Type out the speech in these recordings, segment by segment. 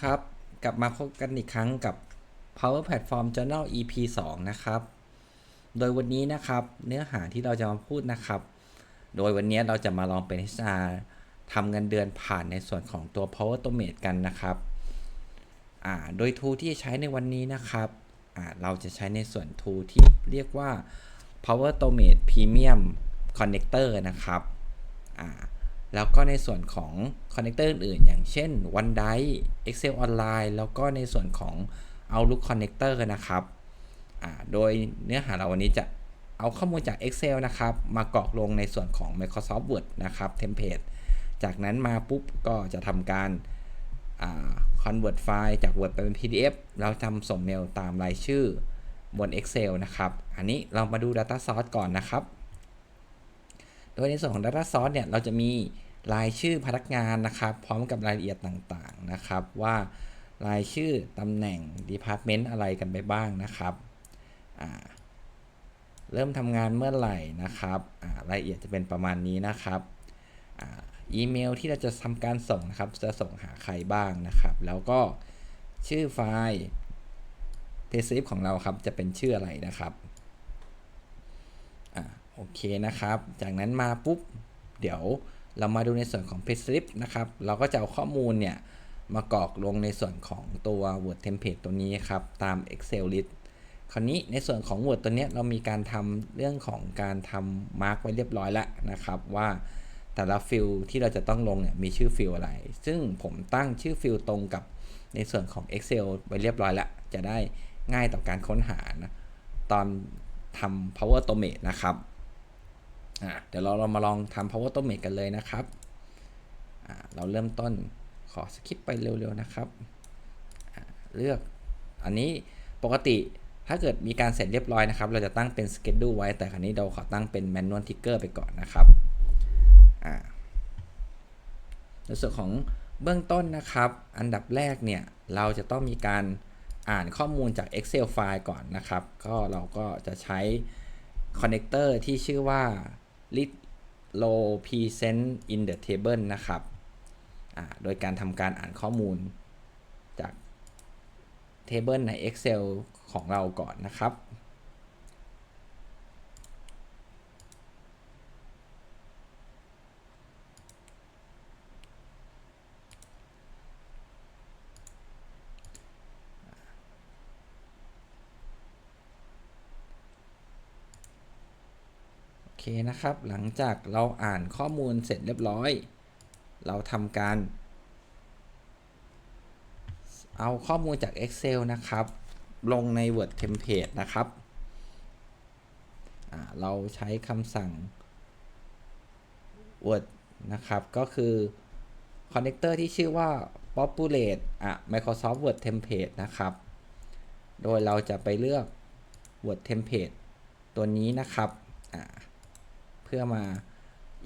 ครับ กลับมาพบกันอีกครั้งกับ Power Platform Journal EP 2 นะครับ โดยวันนี้นะครับเนื้อหาที่เราจะมาพูดนะครับ โดยวันนี้เราจะมาลองเป็น HR ทำเงินเดือนผ่านในส่วนของตัว Power Automate กันนะครับอ่าโดย tool ที่ใช้ในวันนี้นะครับอ่าเราจะใช้ในส่วน tool ที่เรียกว่า Power Automate Premium Connector นะครับอ่า แล้วก็ในส่วนของคอนเนคเตอร์อื่นๆ อย่างเช่น OneDrive Excel Online แล้วก็ในส่วนของ Outlook Connector นะครับโดยเนื้อหาเราวันนี้จะเอาข้อมูลจาก Excel นะครับ มากรอกลงในส่วนของ Microsoft Word นะครับ Template จากนั้นมาปุ๊บก็จะทำการ convert ไฟล์จาก Word ไปเป็น PDF แล้วทำส่งเมลตามรายชื่อบน Excel นะครับ อันนี้เรามาดู Data Source ก่อนนะครับ โดยในส่วนของ Data Source เนี่ยเราจะมีรายชื่อพนักงานนะครับ พร้อมกับรายละเอียดต่างๆนะครับ ว่ารายชื่อตำแหน่ง Department อะไรกันไปบ้างนะครับเริ่มทำงานเมื่อไหร่นะครับรายละเอียดจะเป็นประมาณนี้นะครับอีเมลที่เราจะทำการส่งนะครับ จะส่งหาใครบ้างนะครับ แล้วก็ชื่อไฟล์ payslip ของเราครับจะเป็นชื่ออะไรนะครับ โอเคนะครับ จากนั้นมาปุ๊บ เดี๋ยวเรามาดูในส่วนของ payslip นะครับ เราก็จะเอาข้อมูลเนี่ย มากรอกลงในส่วนของตัว Word Template ตัวนี้ครับ ตาม Excel list คราวนี้ในส่วนของ Word ตัวนี้เรามีการทำเรื่องของการทำ mark ไว้เรียบร้อยแล้วนะครับ ว่าแต่ละฟิลที่เราจะต้องลงเนี่ยมีชื่อฟิลอะไร ซึ่งผมตั้งชื่อฟิลตรงกับในส่วนของ Excel ไว้เรียบร้อยแล้ว จะได้ง่ายต่อการค้นหานะตอนทำ Power Automate นะครับ อ่าเดี๋ยวเราเรามาลองทำ Power Automate กันเลยนะครับอ่าเราเริ่มต้นขอสคิปไปเร็วๆนะครับอ่าเลือกอันนี้ปกติถ้าเกิดมีการเสร็จเรียบร้อยนะครับ เราจะตั้งเป็น Schedule ไว้ แต่คราวนี้เราขอตั้งเป็น Manual Trigger ไปก่อนนะครับอ่าในส่วนของเบื้องต้นนะครับ อันดับแรกเนี่ย เราจะต้องมีการอ่านข้อมูลจาก Excel ไฟล์ก่อนนะครับ ก็เราก็จะใช้คอนเนคเตอร์ที่ชื่อว่า list low present in the table นะครับโดยการทำการอ่านข้อมูลจาก table ใน Excel ของเราก่อนนะครับ เคนะครับ หลังจากเราอ่านข้อมูลเสร็จเรียบร้อย เราทำการ เอาข้อมูลจาก Excel นะครับ ลงใน Word Template นะครับ เราใช้คำสั่ง Word นะครับ ก็คือ connector ที่ชื่อว่า populate อะ Microsoft Word Template นะครับ โดยเราจะไปเลือก Word Template ตัวนี้นะครับ อ่า พื่อมา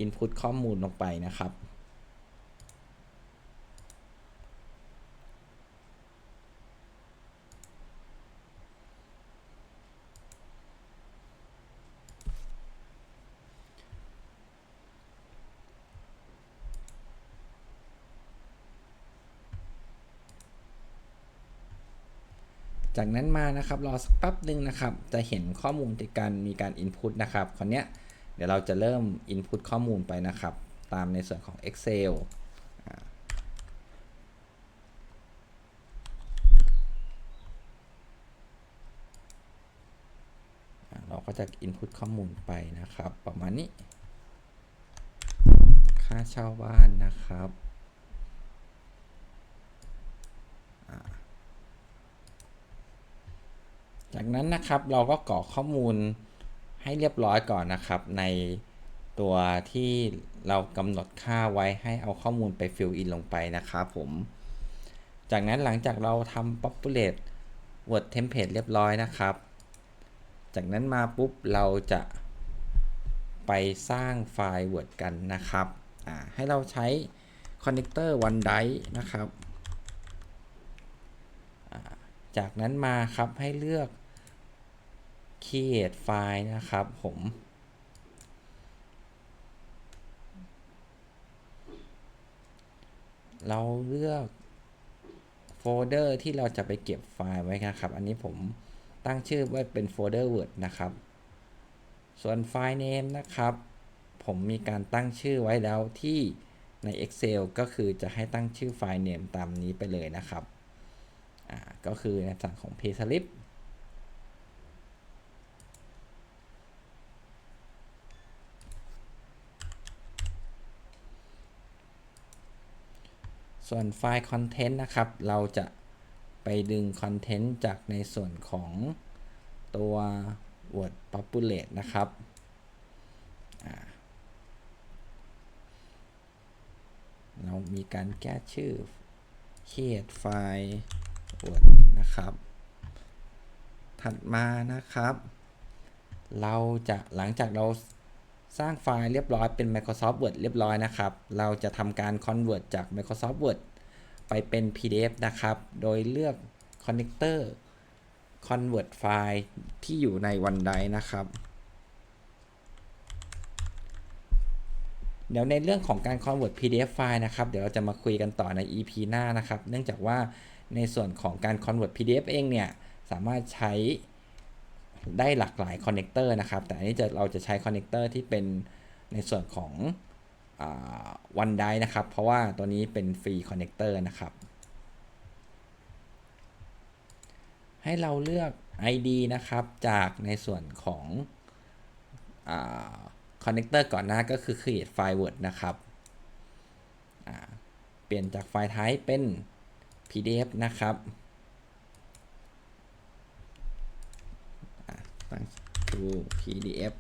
input ข้อมูลลงไปนะครับ จากนั้นมานะครับรอสักแป๊บหนึ่งนะครับ จะเห็นข้อมูลในการมีการ Input นะครับคราวเนี้ย เดี๋ยวเราจะเริ่ม Input ข้อมูลไปนะครับ ตามในส่วนของ Excel อ่าอ่าเราก็จะ Input ข้อมูลไปนะครับ ประมาณนี้ ค่าเช่าบ้านนะครับจากนั้นนะครับเราก็กรอกข้อมูล ให้เรียบร้อยก่อนนะครับ ในตัวที่เรากำหนดค่าไว้ให้เอาข้อมูลไปฟิลอินลงไปนะครับผม จากนั้นหลังจากเราทำ populate word template เรียบร้อยนะครับ จากนั้นมาปุ๊บเราจะไปสร้างไฟล์ Word กันนะครับอ่าให้เราใช้ connector OneDrive นะครับ จากนั้นมาครับให้เลือก create file นะครับผม เราเลือกโฟลเดอร์ที่เราจะไปเก็บไฟล์ไว้นะครับ อันนี้ผมตั้งชื่อไว้เป็นโฟลเดอร์ Word นะครับ ส่วนไฟล์ name นะครับ ผมมีการตั้งชื่อไว้แล้วที่ใน Excel ก็คือจะให้ตั้งชื่อไฟล์ name ตามนี้ไปเลยนะครับ อ่า ก็คือในส่วนของ payslip ส่วนไฟล์ Content นะครับ เราจะไปดึง Content จากในส่วนของตัว Word Populate นะครับเรามีการแก้ชื่อ create ไฟล์ Word นะครับ ถัดมานะครับ เราจะหลังจากเรา สร้างไฟล์เรียบร้อยเป็น Microsoft Word เรียบร้อยนะครับ เราจะทำการ convert จาก Microsoft Word ไปเป็น PDF นะครับ โดยเลือก connector convert ไฟล์ที่อยู่ใน OneDrive นะครับ เดี๋ยวในเรื่องของการ convert PDF ไฟล์นะครับ เดี๋ยวเราจะมาคุยกันต่อใน EP หน้านะครับ เนื่องจากว่าในส่วนของการ convert PDF เองเนี่ย สามารถใช้ ได้หลากหลายคอนเน c เตอร์นะครับ แต่อันนี้จะเราจะใช้คอนเน c เตอร์ที่เป็นในส่วนของวันไดนะครับ เพราะว่าตัวนี้เป็นฟรีคอนเน c เตอร์นะครับ ให้เราเลือก ID นะครับ จากในส่วนของคอนเน c เตอร์ก่อนหน้าก็คือ create file word นะครับ เปลี่ยนจากไฟล์ type เป็น PDF นะครับ ตั้ง to PDF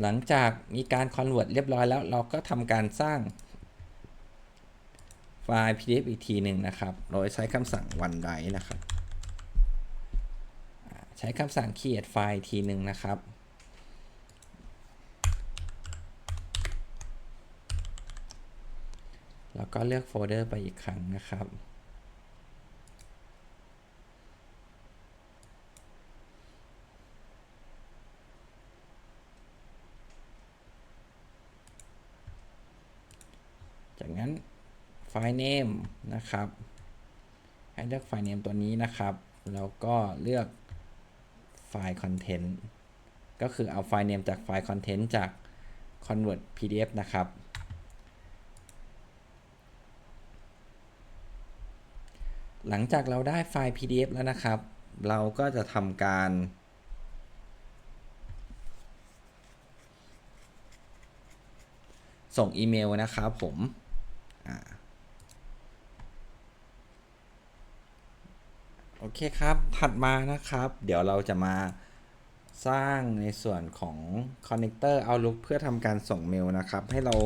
หลังจากมีการ convert เรียบร้อยแล้ว เราก็ทำการสร้างไฟล์ PDF อีกทีหนึ่งนะครับ โดยใช้คำสั่ง OneDrive นะครับ ใช้คำสั่ง create ไฟล์ทีหนึ่งนะครับแล้วก็เลือกโฟลเดอร์ไปอีกครั้งนะครับ จากนั้นไฟล์ name นะครับ ให้เลือกไฟล์ name ตัวนี้นะครับ แล้วก็เลือกไฟล์ content ก็คือเอาไฟล์ name จากไฟล์ content จาก convert pdf นะครับ หลังจากเราได้ไฟล์ pdf แล้วนะครับ เราก็จะทำการส่งอีเมลนะครับผม โอเคครับ ถัดมานะครับ เดี๋ยวเราจะมาสร้างในส่วนของคอนเน c เตอร์ Outlook เพื่อทำการส่งเมลนะครับ ให้เรา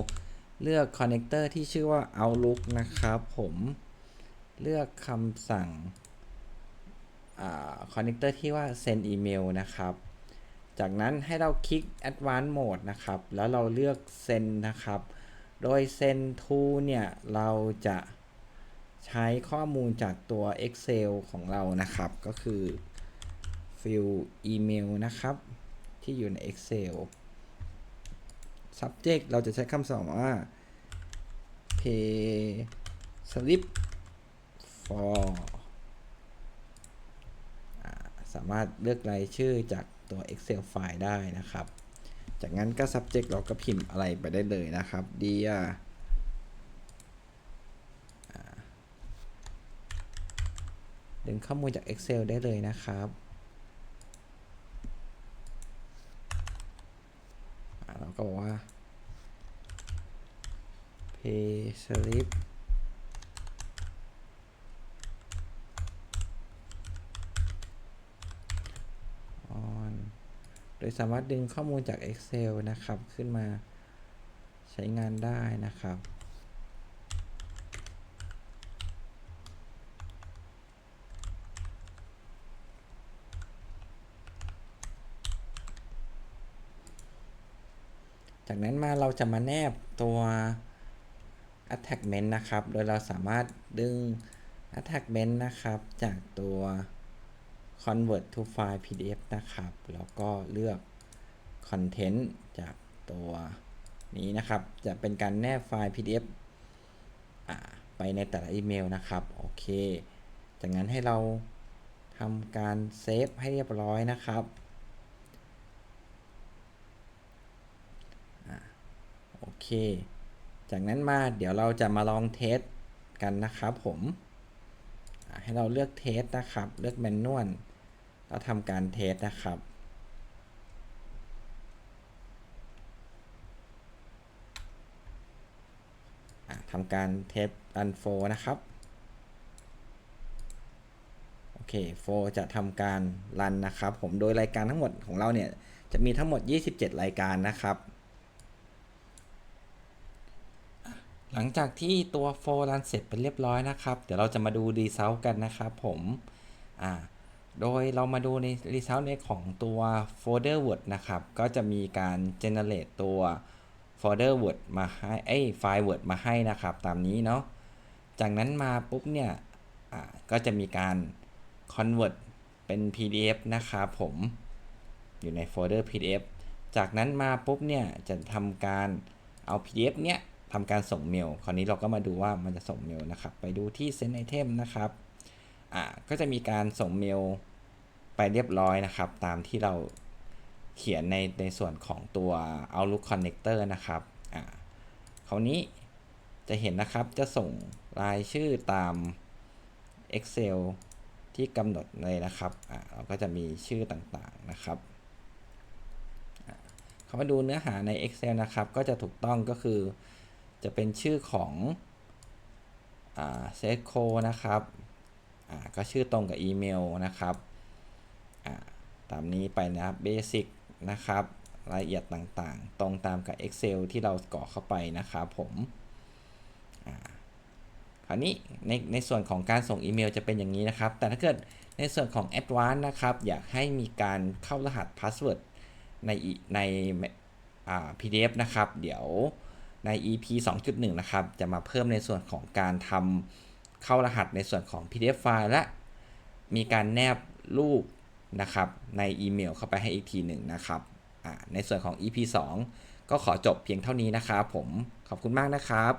เลือกคอนเน c เตอร์ที่ชื่อว่า Outlook นะครับ ผมเลือกคำสั่งคอนเน c เตอร์ที่ว่า send email นะครับ จากนั้นให้เราคลิก advanced mode นะครับ แล้วเราเลือก send นะครับ โดย send to เนี่ย เราจะใช้ข้อมูลจากตัว Excel ของเรานะครับ ก็คือ fill email นะครับ ที่อยู่ใน Excel subject เราจะใช้คำสั่งว่า pay slip for สามารถเลือกรายชื่อจากตัว Excel ไฟล์ได้นะครับ จากนั้นก็ subject เราก็พิมพ์อะไรไปได้เลยนะครับ dear ดึงข้อมูลจาก Excel ได้เลยนะครับเราก็บอกว่า pay slip on โด ยสามารถดึงข้อมูลจาก Excel นะครับ ขึ้นมาใช้งานได้นะครับจากนั้นมาเราจะมาแนบตัว attachment นะครับ โดยเราสามารถดึง attachment นะครับ จากตัว convert to file pdf นะครับ แล้วก็เลือก content จากตัวนี้นะครับ จะเป็นการแนบไฟล์ PDF อ่าไปในแต่ละอีเมลนะครับ โอเค จากนั้นให้เราทำการเซฟให้เรียบร้อยนะครับอโอเค จากนั้นมาเดี๋ยวเราจะมาลองเทสกันนะครับผม ให้เราเลือกเทสนะครับ เลือกแมนนวลแล้วทำการเทสนะครับ ทำการเทสรันโฟนะครับ โอเคโฟจะทำการรันนะครับ ผมโดยรายการทั้งหมดของเราเนี่ย จะมีทั้งหมด 27 รายการนะครับอะ หลังจากที่ตัวโฟรันเสร็จเป็นเรียบร้อยนะครับ เดี๋ยวเราจะมาดูรีเซลกันนะครับผมอ่าโดยเรามาดูในรีเซลในของตัวโฟลเดอร์ Word นะครับ ก็จะมีการ generate ตัวโฟลเดอร์ Word มาให้ไอไฟล์ Word มาให้นะครับ ตามนี้เนาะจากนั้นมาปุ๊บเนี่ยอ่าก็จะมีการ convert เป็น PDF นะครับผมอยู่ในโฟลเดอร์ PDF จากนั้นมาปุ๊บเนี่ยจะทำการเอา PDF เนี่ย ทำการส่งเมล คราวนี้เราก็มาดูว่ามันจะส่งเมลนะครับ ไปดูที่ send item นะครับ อ่า ก็จะมีการส่งเมลไปเรียบร้อยนะครับ ตามที่เราเขียนในในส่วนของตัว Outlook Connector นะครับ อ่า คราวนี้จะเห็นนะครับ จะส่งรายชื่อตาม Excel ที่กำหนดเลยนะครับ อ่า เราก็จะมีชื่อต่างๆนะครับเขามาดูเนื้อหาใน Excel นะครับ ก็จะถูกต้องก็คือ จะเป็นชื่อของเซตโคนะครับก็ชื่อตรงกับอีเมลนะครับตามนี้ไปนะครับเบสิกนะครับรายละเอียดต่างๆ ตรงตามกับ Excel ที่เรากรอกเข้าไปนะครับผมคราวนี้ในในส่วนของการส่งอีเมลจะเป็นอย่างนี้นะครับ แต่ถ้าเกิดในส่วนของ a d v a n c e นะครับ อยากให้มีการเข้ารหัส Password ในในอ่า PDF นะครับ เดี๋ยว ใน EP 2.1 นะครับ จะมาเพิ่มในส่วนของการทำเข้ารหัสในส่วนของ PDF ไฟล์และมีการแนบรูปนะครับ ในอีเมลเข้าไปให้อีกทีหนึ่งนะครับในส่วนของ EP 2 ก็ขอจบเพียงเท่านี้นะครับผมขอบคุณมากนะครับ